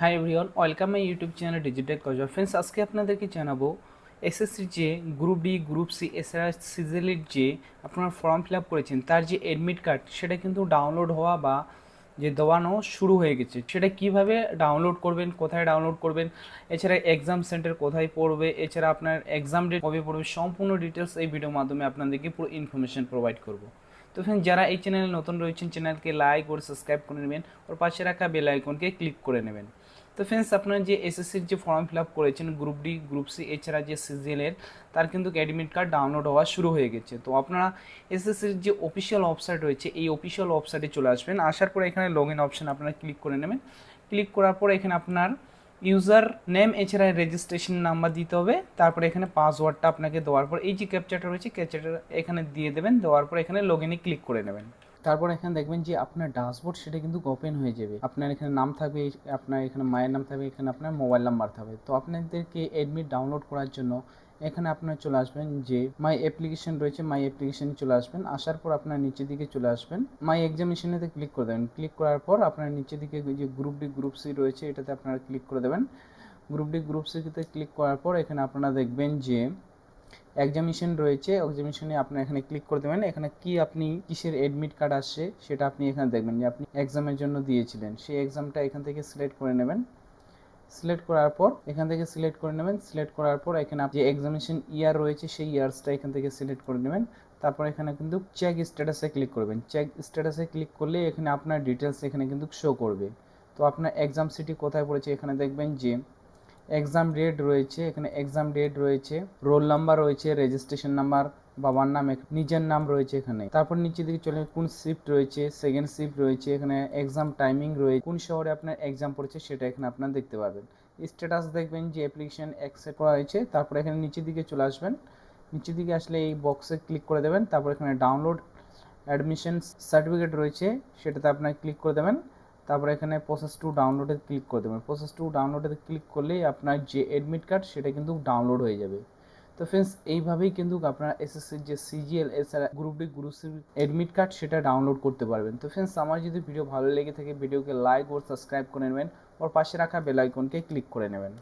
Hi everyone welcome my YouTube channel digital cause friends আজকে আপনাদেরকে জানাব এসএসসির যে গ্রুপ ডি গ্রুপ সি এছাড়া সিজিএলের যে আপনারা ফর্ম ফিল আপ করেছেন। তার যে অ্যাডমিট কার্ড সেটা কিন্তু ডাউনলোড হওয়া বা যে দেওয়ানো শুরু হয়ে গেছে। সেটা কীভাবে ডাউনলোড করবেন, কোথায় ডাউনলোড করবেন, এছাড়া এক্সাম সেন্টার কোথায় পড়বে, এছাড়া আপনার এক্সাম ডেট কবে পড়বে, সম্পূর্ণ ডিটেলস এই ভিডিওর মাধ্যমে আপনাদেরকে পুরো ইনফরমেশন প্রোভাইড করব। তো ফ্রেন্ড যারা এই চ্যানেলে নতুন রয়েছেন চ্যানেলকে লাইক ও সাবস্ক্রাইব করে নেবেন, ওর পাশে রাখা বেল আইকনকে ক্লিক করে নেবেন। তো ফ্রেন্ডস আপনারা যে এসএসসির যে ফর্ম ফিল আপ করেছেন গ্রুপ ডি গ্রুপ সি এছাড়া যে সিজিএলের তার কিন্তু অ্যাডমিট কার্ড ডাউনলোড হওয়া শুরু হয়ে গেছে। তো আপনারা এসএসসির যে অফিসিয়াল ওয়েবসাইট রয়েছে, এই অফিসিয়াল ওয়েবসাইটে চলে আসবেন। আসার পরে এখানে লগ ইন অপশান আপনারা ক্লিক করে নেবেন। ক্লিক করার পর এখানে আপনার ইউজার নেম, এছাড়া রেজিস্ট্রেশন নাম্বার দিতে হবে। তারপরে এখানে পাসওয়ার্ডটা আপনাকে দেওয়ার পর, এই যে ক্যাপচারটা রয়েছে ক্যাপচারটা এখানে দিয়ে দেবেন, দেওয়ার পর এখানে লগ ইনে ক্লিক করে নেবেন। তারপর এখানে দেখবেন যে আপনার ড্যাশবোর্ড সেটা কিন্তু ওপেন হয়ে যাবে। আপনার এখানে নাম থাকবে, আপনার এখানে মায়ের নাম থাকবে, এখানে আপনার মোবাইল নাম্বার থাকবে। তো আপনাদেরকে এডমিট ডাউনলোড করার জন্য এখানে আপনার চলে আসবেন যে মাই অ্যাপ্লিকেশন রয়েছে মাই অ্যাপ্লিকেশনে চলে আসবেন। আসার পর আপনার নিচের দিকে চলে আসবেন। মাই এক্সামিনেশনেতে ক্লিক করে দেবেন। ক্লিক করার পর আপনার নিচের দিকে যে গ্রুপ ডি গ্রুপ সি রয়েছে, এটাতে আপনারা ক্লিক করে দেবেন। গ্রুপ ডি গ্রুপ সিতে ক্লিক করার পর এখানে আপনারা দেখবেন যে এক্সামিনেশন রয়েছে। এক্সামিনেশনে আপনার এখানে ক্লিক করে দেবেন। এখানে কি আপনি কিসের অ্যাডমিট কার্ড আসছে, সেটা আপনি এখানে দেখবেন যে আপনি এক্সামের জন্য দিয়েছিলেন। সেই এক্সামটা এখান থেকে সিলেক্ট করে নেবেন। সিলেক্ট করার পর, এখান থেকে সিলেক্ট করে নেবেন। সিলেক্ট করার পর এখানে যে এক্সামিনেশন ইয়ার রয়েছে, সেই ইয়ার্সটা এখান থেকে সিলেক্ট করে নেবেন। তারপর এখানে কিন্তু চেক স্ট্যাটাসে ক্লিক করবেন। চেক স্ট্যাটাসে ক্লিক করলে এখানে আপনার ডিটেলস এখানে কিন্তু শো করবে। তো আপনার এক্সাম সিটি কোথায় পড়েছে? এখানে দেখবেন যে এক্সাম ডেট রয়েছে, এখানে এক্সাম ডেট রয়েছে রোল নাম্বার রয়েছে রেজিস্ট্রেশন নাম্বার বাবার নাম নিজের নাম রয়েছে এখানে। তারপর নিচে দিকে চলে কোন শিফট রয়েছে সেকেন্ড শিফট রয়েছে, এখানে এক্সাম টাইমিং রয়েছে। কোন শহরে আপনার এক্সাম পড়েছে সেটা এখানে আপনার দেখতে পাবেন। স্ট্যাটাস দেখবেন যে অ্যাপ্লিকেশন অ্যাকসেপ্ট করা হয়েছে, তারপর এখানে নিচের দিকে চলে আসবেন। নিচের দিকে আসলে এই বক্সে ক্লিক করে দেবেন, তারপর এখানে ডাউনলোড অ্যাডমিশন সার্টিফিকেট রয়েছে, সেটাতে আপনার ক্লিক করে দেবেন। তারপর এখানে প্রসেস টু ডাউনলোডে ক্লিক করে দেবেন। প্রসেস টু ডাউনলোডে ক্লিক করলেই আপনার যে অ্যাডমিট কার্ড সেটা কিন্তু ডাউনলোড হয়ে যাবে। তো ফ্রেন্ডস এইভাবেই কিন্তু আপনারা এসএসসির যে সিজিএল এছাড়া group D group C admit card সেটা ডাউনলোড করতে পারবেন। তো ফ্রেন্ডস আমার যদি ভিডিও ভালো লেগে থাকে ভিডিওকে লাইক ও সাবস্ক্রাইব করে নেবেন, ওর পাশে রাখা বেল আইকনকে ক্লিক করে নেবেন।